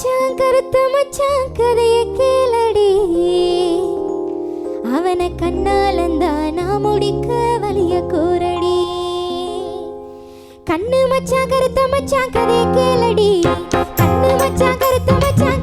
மச்சான் கருத்த மச்சான் கதைய கேளடி. அவனை கண்ணாலந்தான் நான் முடிக்க வலிய கூறடி. கண்ணு மச்சான் கருத்த மச்சான் கதைய கேளடி. கண்ணு மச்சான் கருத்த மச்சான்